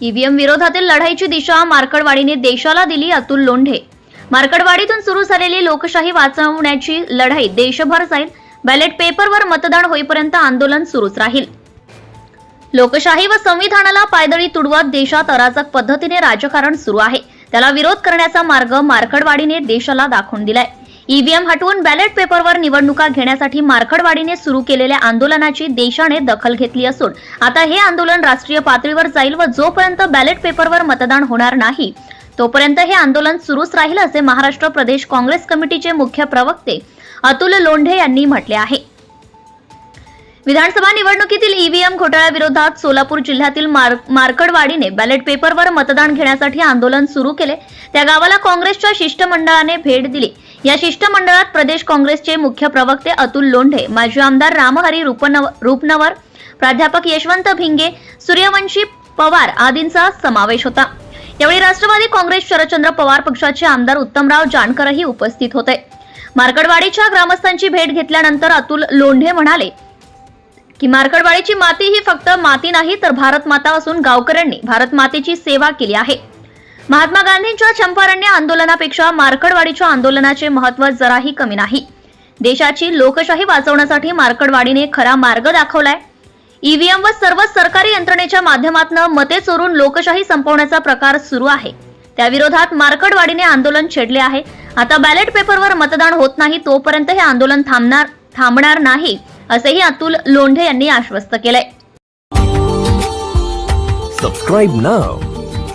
EVM विरोधातील लढाईची दिशा मार्कडवाडीने देशाला दिली अतुल लोंढे. मार्कडवाडीतून सुरू झालेली लोकशाही वाचवण्याची लढाई देशभर जाईल. बॅलेट पेपरवर मतदान होईपर्यंत आंदोलन सुरूच राहील. लोकशाही व संविधानाला पायदळी तुडवत देशात अराजक पद्धतीने राजकारण सुरू आहे. त्याला विरोध करण्याचा मार्ग मार्कडवाडीने देशाला दाखवून दिलाय. ईव्हीएम हटवून बॅलेट पेपरवर निवडणुका घेण्यासाठी मार्कडवाडीने सुरू केलेल्या आंदोलनाची देशाने दखल घेतली असून आता हे आंदोलन राष्ट्रीय पातळीवर जाईल व जोपर्यंत बॅलेट पेपरवर मतदान होणार नाही तोपर्यंत हे आंदोलन सुरूच राहील असे महाराष्ट्र प्रदेश काँग्रेस कमिटीचे मुख्य प्रवक्ते अतुल लोंढे यांनी म्हटले आहे. विधानसभा निवडणुकीतील ईव्हीएम घोटाळ्याविरोधात सोलापूर जिल्ह्यातील मार मार्कडवाडीने बॅलेट पेपरवर मतदान घेण्यासाठी आंदोलन सुरू केले. त्या गावाला काँग्रेसच्या शिष्टमंडळाने भेट दिली. या शिष्टमंडळात प्रदेश काँग्रेसचे मुख्य प्रवक्ते अतुल लोंढे माजी आमदार रामहरी रूपनव रूपनवर प्राध्यापक यशवंत भिंगे सूर्यवंशी पवार आदींचा समावेश होता. यावेळी राष्ट्रवादी काँग्रेस शरदचंद्र पवार पक्षाचे आमदार उत्तमराव जानकरही उपस्थित होते. मार्कडवाडीच्या ग्रामस्थांची भेट घेतल्यानंतर अतुल लोंढे म्हणाले की मार्कडवाडीची माती ही फक्त माती नाही तर भारत माता असून गावकऱ्यांनी भारत मातेची सेवा केली आहे. महात्मा गांधींच्या चंपारण्य आंदोलनापेक्षा मार्कडवाडीच्या आंदोलनाचे महत्त्व जराही कमी नाही. देशाची लोकशाही वाचवण्यासाठी मार्कडवाडीने खरा मार्ग दाखवलाय. ईव्हीएम व सर्व सरकारी यंत्रणेच्या माध्यमातून मते चोरून लोकशाही संपवण्याचा प्रकार सुरू आहे. त्याविरोधात मार्कडवाडीने आंदोलन छेडले आहे. आता बॅलेट पेपरवर मतदान होत नाही तोपर्यंत हे आंदोलन थांबणार थांबणार नाही असेही अतुल लोंढे यांनी आश्वस्त केलंय. Subscribe now